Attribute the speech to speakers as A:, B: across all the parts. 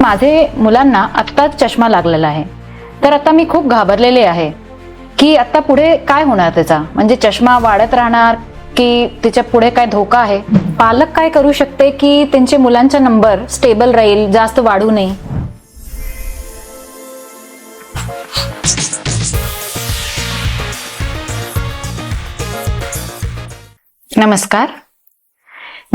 A: माझे मुलांना आत्ताच चष्मा लागलेला आहे. तर आता मी खूप घाबरलेले आहे. की आता पुढे काय होणार त्याचा? म्हणजे चष्मा वाढत राहणार की तिच्या पुढे काय धोका आहे? पालक काय करू शकते की त्यांचे मुलांचा नंबर स्टेबल राहील जास्त वाढू नये? नमस्कार.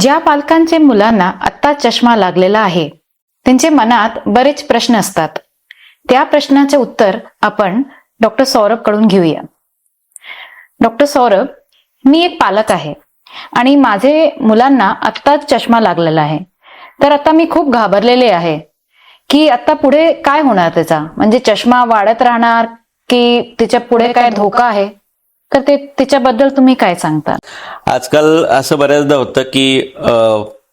A: ज्या पालकांचे मुलांना आत्ता चष्मा लागलेला आहे त्यांचे मनात बरेच प्रश्न असतात. त्या प्रश्नाचे उत्तर आपण डॉक्टर सौरभकडून घेऊया. डॉक्टर सौरभ मी एक पालक आहे आणि माझे मुलांना आत्ताच चष्मा लागलेला आहे. तर आता मी खूप घाबरलेले आहे. की आता पुढे काय होणार त्याचा? म्हणजे चष्मा वाढत राहणार की तिच्या पुढे काय धोका आहे? तर ते त्याच्याबद्दल तुम्ही काय सांगता?
B: आजकाल असं बऱ्याचदा होतं की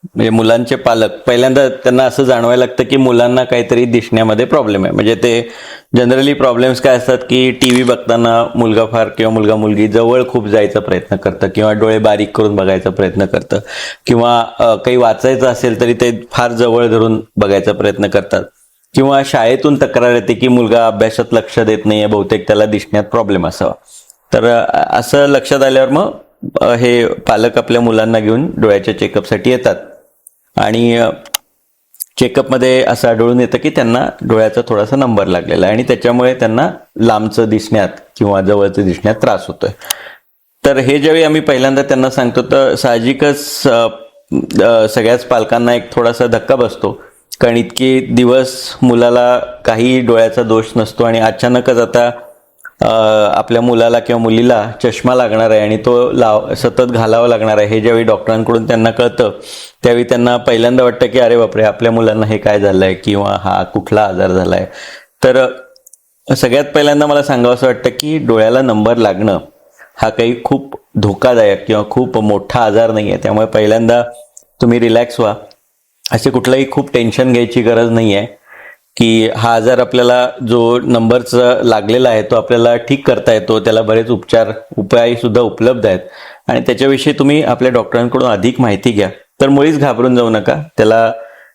B: म्हणजे मुलांचे पालक. पहिल्यांदा त्यांना असं जाणवायला लागतं की मुलांना काहीतरी दिसण्यामध्ये प्रॉब्लेम आहे. म्हणजे ते जनरली प्रॉब्लेम्स काय असतात की टी व्ही बघताना मुलगा फार किंवा मुलगा मुलगी जवळ खूप जायचा प्रयत्न करतं किंवा डोळे बारीक करून बघायचा प्रयत्न करतं किंवा काही वाचायचं असेल तरी ते फार जवळ धरून बघायचा प्रयत्न करतात. किंवा शाळेतून तक्रार येते की मुलगा अभ्यासात लक्ष देत नाहीये बहुतेक त्याला दिसण्यात प्रॉब्लेम असावा. तर असं लक्षात आल्यावर मग हे पालक आपल्या मुलांना घेऊन डोळ्याच्या चेकअपसाठी येतात. आणि चेकअपमध्ये असं आढळून येतं की त्यांना डोळ्याचा थोडासा नंबर लागलेला आहे आणि त्याच्यामुळे त्यांना लांबचं दिसण्यात किंवा जवळचं दिसण्यात त्रास होतोय. तर हे ज्यावेळी आम्ही पहिल्यांदा त्यांना सांगतो तर साहजिकच सगळ्याच पालकांना एक थोडासा धक्का बसतो. कारण इतके दिवस मुलाला काही डोळ्याचा दोष नसतो आणि अचानकच आता आपल्या मुलाला किंवा मुलीला चष्मा लागणार आहे आणि तो लाव सतत घालावा लागणार आहे हे ज्यावेळी डॉक्टरांकडून त्यांना कळतं त्यावेळी त्यांना पहिल्यांदा वाटतं की अरे बापरे आपल्या मुलांना हे काय झालं आहे किंवा हा कुठला आजार झालाय? तर सगळ्यात पहिल्यांदा मला सांगावं असं वाटतं की डोळ्याला नंबर लागणं हा काही खूप धोकादायक किंवा खूप मोठा आजार नाही आहे त्यामुळे पहिल्यांदा तुम्ही रिलॅक्स व्हा. असे कुठलंही खूप टेन्शन घ्यायची गरज नाही आहे की हा आजार आपल्याला जो नंबरचा लागलेला आहे तो आपल्याला ठीक करता येतो त्याला बरेच उपचार उपाय सुद्धा उपलब्ध आहेत. आणि त्याच्याविषयी तुम्ही आपल्या डॉक्टरांकडून अधिक माहिती घ्या. तर मुळीच घाबरून जाऊ नका. त्याला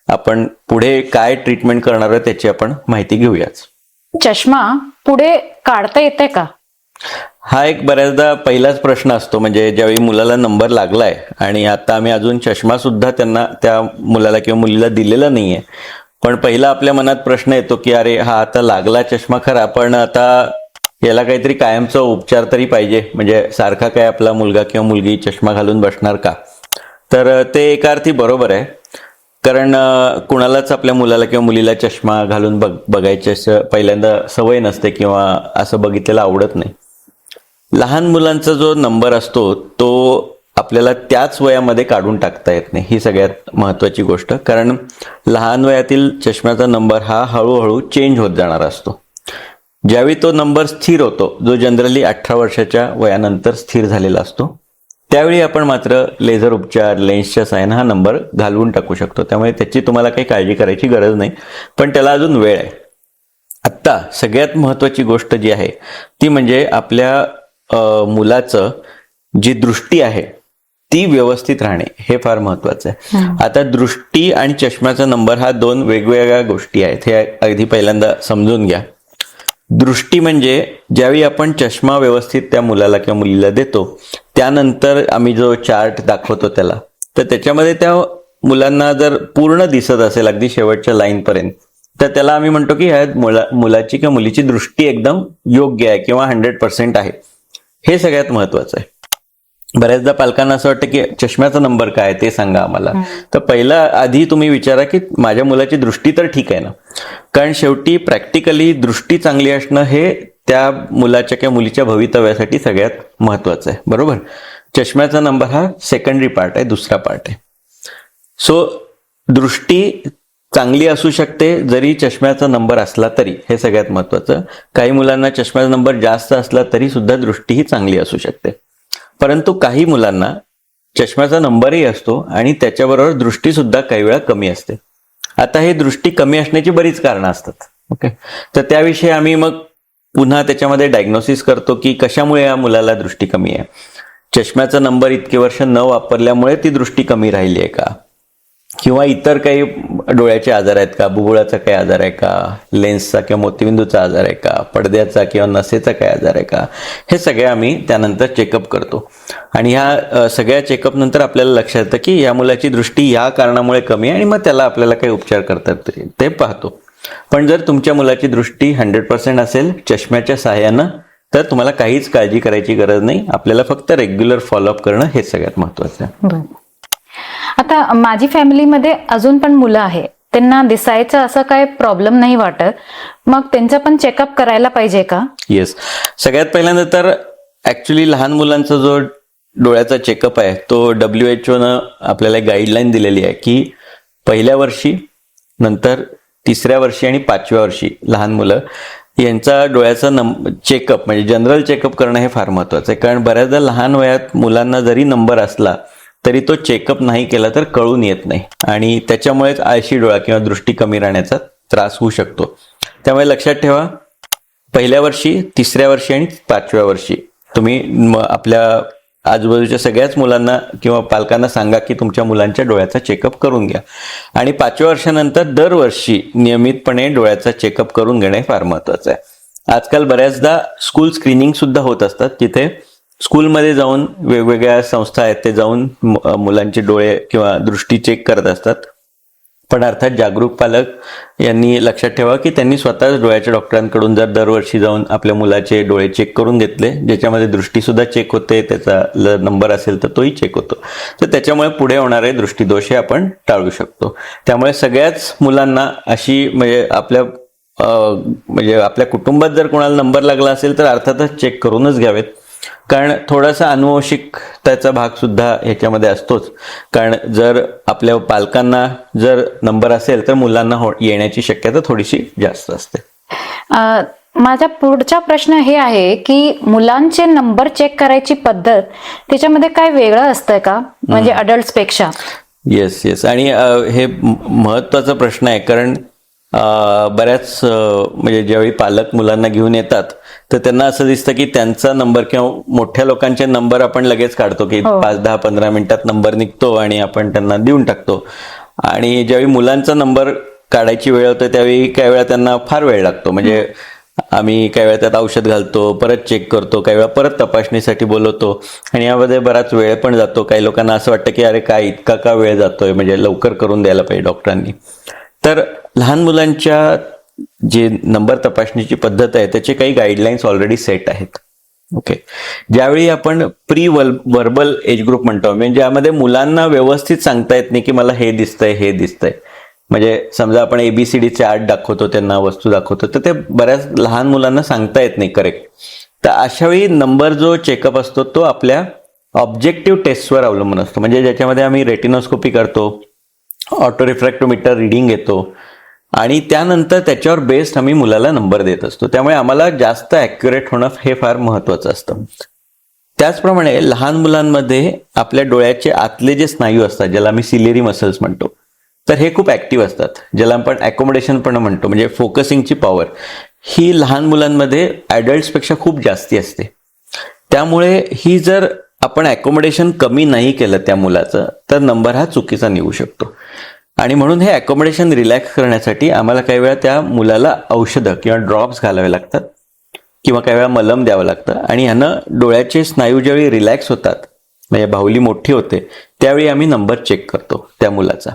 B: आपण पुढे काय ट्रीटमेंट करणार आहे त्याची आपण माहिती घेऊयाच.
A: चष्मा पुढे काढता येते का?
B: हा एक बऱ्याचदा पहिलाच प्रश्न असतो. म्हणजे ज्यावेळी मुलाला नंबर लागलाय आणि आता आम्ही अजून चष्मा सुद्धा त्यांना त्या मुलाला किंवा मुलीला दिलेला नाहीये पण पहिला आपल्या मनात प्रश्न येतो की अरे हा आता लागला चष्मा खरा पण आता याला काहीतरी कायमचा उपचार तरी पाहिजे. म्हणजे सारखा काय आपला मुलगा किंवा मुलगी चष्मा घालून बसणार का? तर ते एका अर्थी बरोबर आहे. कारण कुणालाच आपल्या मुलाला किंवा मुलीला चष्मा घालून बघ बघायची असं पहिल्यांदा सवय नसते किंवा असं बघितलेलं आवडत नाही. लहान मुलांचा जो नंबर असतो तो आपल्याला त्याच वयामध्ये काढून टाकता येत नाही. ही सगळ्यात महत्वाची गोष्ट. कारण लहान वयातील चष्म्याचा नंबर हा हळूहळू चेंज होत जाणार असतो. ज्यावेळी तो नंबर स्थिर होतो जो जनरली अठरा वर्षाच्या वयानंतर स्थिर झालेला असतो त्यावेळी आपण मात्र लेझर उपचार लेन्सच्या सायन हा नंबर घालवून टाकू शकतो. त्यामुळे त्याची तुम्हाला काही काळजी करायची गरज नाही. पण त्याला अजून वेळ आहे. आत्ता सगळ्यात महत्वाची गोष्ट जी आहे ती म्हणजे आपल्या मुलाचं जी दृष्टी आहे ती व्यवस्थित राहणे हे फार महत्वाचं आहे. आता दृष्टी आणि चष्म्याचा नंबर हा दोन वेगवेगळ्या गोष्टी आहेत. हे अगदी पहिल्यांदा समजून घ्या. दृष्टी म्हणजे ज्यावेळी आपण चष्मा व्यवस्थित त्या मुलाला किंवा मुलीला देतो त्यानंतर आम्ही जो चार्ट दाखवतो त्याला तर त्याच्यामध्ये त्या मुलांना जर पूर्ण दिसत असेल अगदी शेवटच्या लाईन पर्यंत तर त्याला आम्ही म्हणतो की ह्या मुला मुलाची किंवा मुलीची दृष्टी एकदम योग्य आहे किंवा हंड्रेड पर्सेंट आहे. हे सगळ्यात महत्वाचं आहे. बऱ्याचदा पालकांना असं वाटतं की चष्म्याचा नंबर काय ते सांगा आम्हाला. तर पहिला आधी तुम्ही विचारा की माझ्या मुलाची दृष्टी तर ठीक आहे ना? कारण शेवटी प्रॅक्टिकली दृष्टी चांगली असणं हे त्या मुलाच्या किंवा मुलीच्या भवितव्यासाठी सगळ्यात महत्वाचं आहे. बरोबर? चष्म्याचा नंबर हा सेकंडरी पार्ट आहे दुसरा पार्ट आहे. सो दृष्टी चांगली असू शकते जरी चष्म्याचा नंबर असला तरी हे सगळ्यात महत्वाचं काही मुलांना चष्म्याचा नंबर जास्त असला तरी सुद्धा दृष्टी ही चांगली असू शकते. परंतु काही मुलांना चष्म्याचा नंबरही असतो आणि त्याच्याबरोबर दृष्टी सुद्धा काही वेळा कमी असते. आता हे दृष्टी कमी असण्याची बरीच कारणं असतात. ओके. तर त्याविषयी आम्ही मग पुन्हा त्याच्यामध्ये डायग्नोसिस करतो की कशामुळे या मुलाला दृष्टी कमी आहे? चष्म्याचा नंबर इतके वर्ष न वापरल्यामुळे ती दृष्टी कमी राहिली आहे का? किंवा इतर काही डोळ्याचे आजार आहेत का? बुबुळाचा काही आजार आहे का? लेन्सचा किंवा मोतीबिंदूचा आजार आहे का? पडद्याचा किंवा नसेचा काही आजार आहे का? हे सगळे आम्ही त्यानंतर चेकअप करतो. आणि ह्या सगळ्या चेकअप नंतर आपल्याला लक्षात येतं की या मुलाची दृष्टी या कारणामुळे कमी आहे आणि मग त्याला आपल्याला काही उपचार करतात ते. पाहतो. पण जर तुमच्या मुलाची दृष्टी हंड्रेड पर्सेंट असेल चष्म्याच्या सहाय्यानं तर तुम्हाला काहीच काळजी करायची गरज नाही. आपल्याला फक्त रेग्युलर फॉलोअप करणं हे सगळ्यात महत्वाचं आहे.
A: आता माझी फॅमिलीमध्ये अजून पण मुलं आहे. त्यांना दिसायचं असं काय प्रॉब्लेम नाही वाटत. मग त्यांचा पण चेकअप करायला पाहिजे का?
B: येस सगळ्यात पहिल्यांदा तर ऍक्च्युली लहान मुलांचा जो डोळ्याचा चेकअप आहे तो डब्ल्यू एच ओनं आपल्याला गाईडलाईन दिलेली आहे की पहिल्या वर्षी नंतर तिसऱ्या वर्षी आणि पाचव्या वर्षी लहान मुलं यांचा डोळ्याचा नंब चेकअप म्हणजे जनरल चेकअप करणं हे फार महत्वाचं आहे. कारण बऱ्याचदा लहान वयात मुलांना जरी नंबर असला तरी तो चेकअप नाही केला तर कळून येत नाही. आणि त्याच्यामुळेच आळशी डोळा किंवा दृष्टी कमी राहण्याचा त्रास होऊ शकतो. त्यामुळे लक्षात ठेवा पहिल्या वर्षी तिसऱ्या वर्षी आणि पाचव्या वर्षी. तुम्ही आपल्या आजूबाजूच्या सगळ्याच मुलांना किंवा पालकांना सांगा की तुमच्या मुलांच्या डोळ्याचा चेकअप करून घ्या. आणि पाचव्या वर्षानंतर दरवर्षी नियमितपणे डोळ्याचा चेकअप करून घेणे फार महत्वाचं आहे. आजकाल बऱ्याचदा स्कूल स्क्रीनिंग सुद्धा होत असतात. तिथे स्कूलमध्ये जाऊन वेगवेगळ्या संस्था आहेत ते जाऊन मुलांचे डोळे किंवा दृष्टी चेक करत असतात. पण अर्थात जागरूक पालक यांनी लक्षात ठेवा की त्यांनी स्वतःच डोळ्याच्या डॉक्टरांकडून जर दरवर्षी जाऊन आपल्या मुलाचे डोळे चेक करून घेतले ज्याच्यामध्ये दृष्टीसुद्धा चेक होते त्याचा जर नंबर असेल तर तोही चेक होतो. तर त्याच्यामुळे पुढे होणारे दृष्टीदोष हे आपण टाळू शकतो. त्यामुळे सगळ्याच मुलांना अशी म्हणजे आपल्या म्हणजे आपल्या कुटुंबात जर कोणाला नंबर लागला असेल तर अर्थातच चेक करूनच घ्यावेत. कारण थोडासा अनुवंशिकताचा भाग सुद्धा ह्याच्यामध्ये असतोच. कारण जर आपल्या पालकांना जर नंबर असेल तर मुलांना हो- येण्याची शक्यता थोडीशी जास्त असते.
A: माझा पुढचा प्रश्न हे आहे की मुलांचे नंबर चेक करायची पद्धत त्याच्यामध्ये काय वेगळं असतंय का? म्हणजे अडल्टपेक्षा
B: येस येस आणि हे महत्त्वाचा प्रश्न आहे कारण बऱ्याच म्हणजे ज्यावेळी पालक मुलांना घेऊन येतात तर त्यांना असं दिसतं की त्यांचा नंबर किंवा मोठ्या लोकांचे नंबर आपण लगेच काढतो की
A: हो.
B: पाच दहा पंधरा मिनिटात नंबर निघतो आणि आपण त्यांना देऊन टाकतो. आणि ज्यावेळी मुलांचा नंबर काढायची वेळ होते त्यावेळी काही वेळा त्यांना फार वेळ लागतो. म्हणजे आम्ही काही वेळा त्यात औषध घालतो परत चेक करतो काही वेळा परत तपासणीसाठी बोलवतो. आणि यामध्ये बराच वेळ पण जातो. काही लोकांना असं वाटतं की अरे काय इतका का वेळ जातोय? म्हणजे लवकर करून द्यायला पाहिजे डॉक्टरांनी. तर लहान मुलांच्या जे नंबर तपासणीची पद्धत आहे त्याचे काही गाईडलाईन्स ऑलरेडी सेट आहेत. ओके ज्यावेळी आपण प्री वल वर्बल एज ग्रुप म्हणतो म्हणजे ज्यामध्ये मुलांना व्यवस्थित सांगता येत नाही की मला हे दिसतंय हे दिसतंय. म्हणजे समजा आपण एबीसीडी चार्ट दाखवतो त्यांना वस्तू दाखवतो तर ते बऱ्याच लहान मुलांना सांगता येत नाही करेक्ट तर अशावेळी नंबर जो चेकअप असतो तो आपल्या ऑब्जेक्टिव्ह टेस्टवर अवलंबून असतो. म्हणजे ज्याच्यामध्ये आम्ही रेटिनोस्कोपी करतो ऑटो रिफ्रॅक्टोमीटर रिडिंग घेतो आणि त्यानंतर त्याच्यावर बेस्ड आम्ही मुलाला नंबर देत असतो. त्यामुळे आम्हाला जास्त ॲक्युरेट होणं हे फार महत्वाचं असतं. त्याचप्रमाणे लहान मुलांमध्ये आपल्या डोळ्याचे आतले जे स्नायू असतात ज्याला आम्ही सिलेरी मसल्स म्हणतो तर हे खूप ऍक्टिव्ह असतात ज्याला आपण ॲकोमोडेशन पण म्हणतो म्हणजे फोकसिंगची पॉवर ही लहान मुलांमध्ये ॲडल्ट्सपेक्षा खूप जास्ती असते. त्यामुळे ही जर आपण ॲकोमोडेशन कमी नाही केलं त्या मुलाचं तर नंबर हा चुकीचा निघू शकतो. आणि म्हणून हे अकोमोडेशन रिलॅक्स करण्यासाठी आम्हाला काही वेळा त्या मुलाला औषधं किंवा ड्रॉप्स घालावे लागतात किंवा काही वेळा मलम द्यावं लागतं. आणि ह्यानं डोळ्याचे स्नायू ज्यावेळी रिलॅक्स होतात म्हणजे बाहुली मोठी होते त्यावेळी आम्ही नंबर चेक करतो त्या मुलाचा.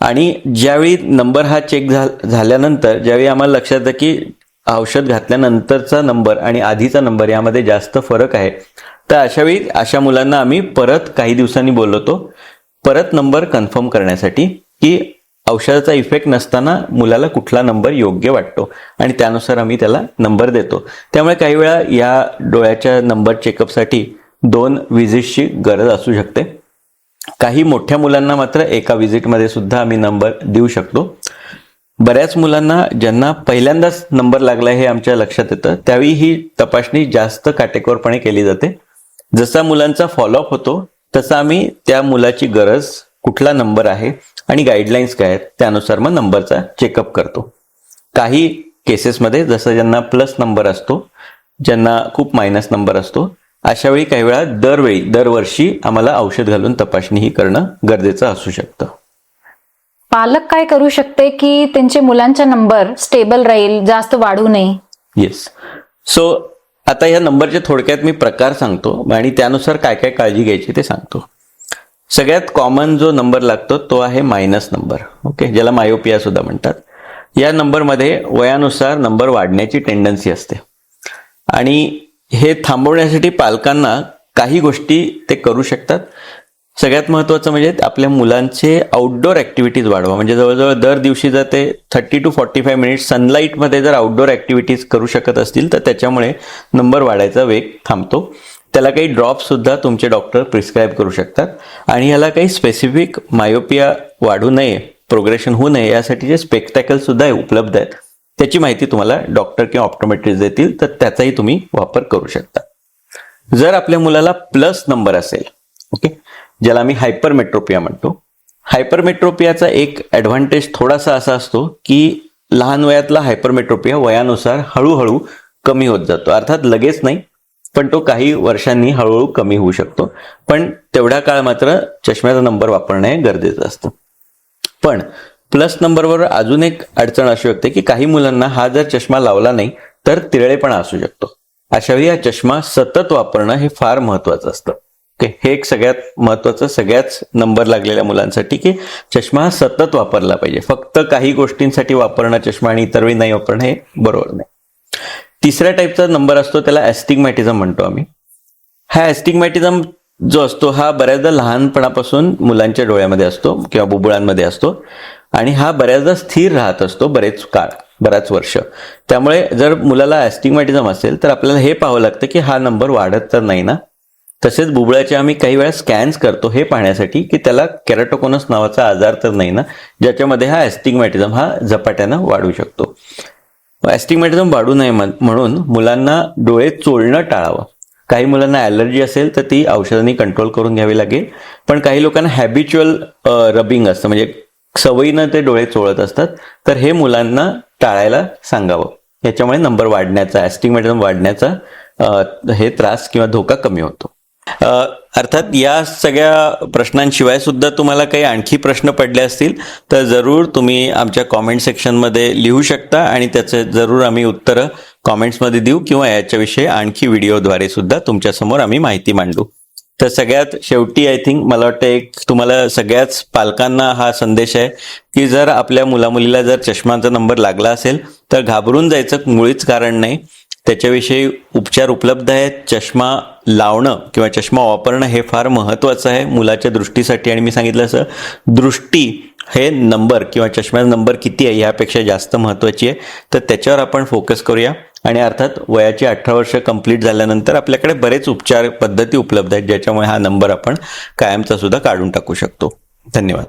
B: आणि ज्यावेळी नंबर हा चेक झाल्यानंतर ज्यावेळी आम्हाला लक्षात येतं की औषध घातल्यानंतरचा नंबर आणि आधीचा नंबर यामध्ये जास्त फरक आहे तर अशावेळी अशा मुलांना आम्ही परत काही दिवसांनी बोलवतो. परत नंबर कन्फर्म करण्यासाठी. की औषधाचा इफेक्ट नसताना मुलाला कुठला नंबर योग्य वाटतो. आणि त्यानुसार आम्ही त्याला नंबर देतो. त्यामुळे काही वेळा या डोळ्याच्या नंबर चेकअपसाठी दोन विजिटची गरज असू शकते. काही मोठ्या मुलांना मात्र एका विजिटमध्ये सुद्धा आम्ही नंबर देऊ शकतो. बऱ्याच मुलांना ज्यांना पहिल्यांदाच नंबर लागला हे आमच्या लक्षात येतं त्यावेळी ही तपासणी जास्त काटेकोरपणे केली जाते. जसा मुलांचा फॉलोअप होतो तसा आम्ही त्या मुलाची गरज कुठला नंबर आहे आणि गाईडलाईन्स काय आहेत त्यानुसार मग नंबरचा चेकअप करतो. काही केसेसमध्ये जसं ज्यांना प्लस नंबर असतो ज्यांना खूप मायनस नंबर असतो अशा वेळी काही वेळा दरवेळी दरवर्षी आम्हाला औषध घालून तपासणी ही करणं गरजेचं असू शकतं.
A: पालक काय करू शकते की त्यांचे मुलांचा नंबर स्टेबल राहील जास्त वाढू नये?
B: येस सो आता या नंबरचे थोडक्यात मी प्रकार सांगतो आणि त्यानुसार काय काय काळजी घ्यायची ते सांगतो. सगळ्यात कॉमन जो नंबर लागतो तो आहे मायनस नंबर ओके ज्याला मायोपिया सुद्धा म्हणतात. या नंबरमध्ये वयानुसार नंबर वाढण्याची टेंडन्सी असते. आणि हे थांबवण्यासाठी पालकांना काही गोष्टी ते करू शकतात. सगळ्यात महत्त्वाचं म्हणजे आपल्या मुलांचे आउटडोअर ॲक्टिव्हिटीज वाढवा. म्हणजे जवळजवळ दर दिवशी जर ते thirty two forty five minutes सनलाईटमध्ये जर आउटडोअर ॲक्टिव्हिटीज करू शकत असतील तर त्याच्यामुळे नंबर वाढायचा वेग थांबतो. त्याला काही ड्रॉपसुद्धा तुमचे डॉक्टर प्रिस्क्राईब करू शकतात. आणि ह्याला काही स्पेसिफिक मायोपिया वाढू नये प्रोग्रेशन होऊ नये यासाठी जे स्पेक्टॅकलसुद्धा उपलब्ध आहेत त्याची माहिती तुम्हाला डॉक्टर किंवा ऑप्टोमेट्रिस्ट देतील तर त्याचाही तुम्ही वापर करू शकता. जर आपल्या मुलाला प्लस नंबर असेल ओके ज्याला आम्ही हायपरमेट्रोपिया म्हणतो हायपरमेट्रोपियाचा एक ॲडव्हान्टेज थोडासा असा असतो की लहान वयातला हायपरमेट्रोपिया वयानुसार हळूहळू कमी होत जातो. अर्थात लगेच नाही पण तो काही वर्षांनी हळूहळू कमी होऊ शकतो. पण तेवढा काळ मात्र चष्म्याचा नंबर वापरणं हे गरजेचं असतं. पण प्लस नंबरवर अजून एक अडचण असू शकते की काही मुलांना हा जर चष्मा लावला नाही तर तिरळेपणा असू शकतो. अशावेळी हा चष्मा सतत वापरणं हे फार महत्वाचं असतं. ओके? हे एक सगळ्यात महत्वाचं सगळ्याच नंबर लागलेल्या मुलांसाठी की चष्मा हा सतत वापरला पाहिजे. फक्त काही गोष्टींसाठी वापरणं चष्मा आणि इतर वेळी नाही वापरणं हे बरोबर नाही. तिसऱ्या टाईपचा नंबर असतो त्याला ॲस्टिग्मॅटिझम म्हणतो आम्ही. हा ॲस्टिग्मॅटिझम जो असतो हा बऱ्याचदा लहानपणापासून मुलांच्या डोळ्यामध्ये असतो किंवा बुबुळांमध्ये असतो आणि हा बऱ्याचदा स्थिर राहत असतो बरेच काळ बऱ्याच वर्ष. त्यामुळे जर मुलाला ॲस्टिग्मॅटिझम असेल तर आपल्याला हे पाहावं लागतं की हा नंबर वाढत तर नाही ना? तसेच बुबळाचे आम्ही काही वेळा स्कॅन्स करतो हे पाहण्यासाठी की त्याला कॅरेटोकोनस नावाचा आजार तर नाही ना? ज्याच्यामध्ये हा ॲस्टिग्मॅटिझम हा झपाट्यानं वाढू शकतो. ॲस्टिगमॅटिझम वाढू नये म्हणून मुलांना डोळे चोळणं टाळावं. काही मुलांना ॲलर्जी असेल तर ती औषधांनी कंट्रोल करून घ्यावी लागेल. पण काही लोकांना हॅबिच्युअल रबिंग असतं. म्हणजे सवयीनं ते डोळे चोळत असतात. तर हे मुलांना टाळायला सांगावं. याच्यामुळे नंबर वाढण्याचा ॲस्टिगमॅटिझम वाढण्याचा हे त्रास किंवा धोका कमी होतो. अर्थात या सगळ्या प्रश्नांशिवाय सुद्धा तुम्हाला काही आणखी प्रश्न पडले असतील तर जरूर तुम्ही आमच्या कॉमेंट सेक्शनमध्ये लिहू शकता आणि त्याचे जरूर आम्ही उत्तरं कॉमेंट्समध्ये देऊ किंवा याच्याविषयी आणखी व्हिडिओद्वारे सुद्धा तुमच्यासमोर आम्ही माहिती मांडू. तर सगळ्यात शेवटी आय थिंक मला वाटतं एक तुम्हाला सगळ्याच पालकांना हा संदेश आहे की जर आपल्या मुलामुलीला जर चष्माचा नंबर लागला असेल तर घाबरून जायचं मुळीच कारण नाही. त्याच्याविषयी उपचार उपलब्ध आहेत. चष्मा लावणं किंवा चष्मा वापरणं हे फार महत्त्वाचं आहे मुलाच्या दृष्टीसाठी. आणि मी सांगितलं असं दृष्टी हे नंबर किंवा चष्म्याचा नंबर किती आहे ह्यापेक्षा जास्त महत्त्वाची आहे. तर त्याच्यावर आपण फोकस करूया. आणि अर्थात वयाची अठरा वर्ष कंप्लीट झाल्यानंतर आपल्याकडे बरेच उपचार पद्धती उपलब्ध आहेत ज्याच्यामुळे हा नंबर आपण कायमचा सुद्धा काढून टाकू शकतो. धन्यवाद.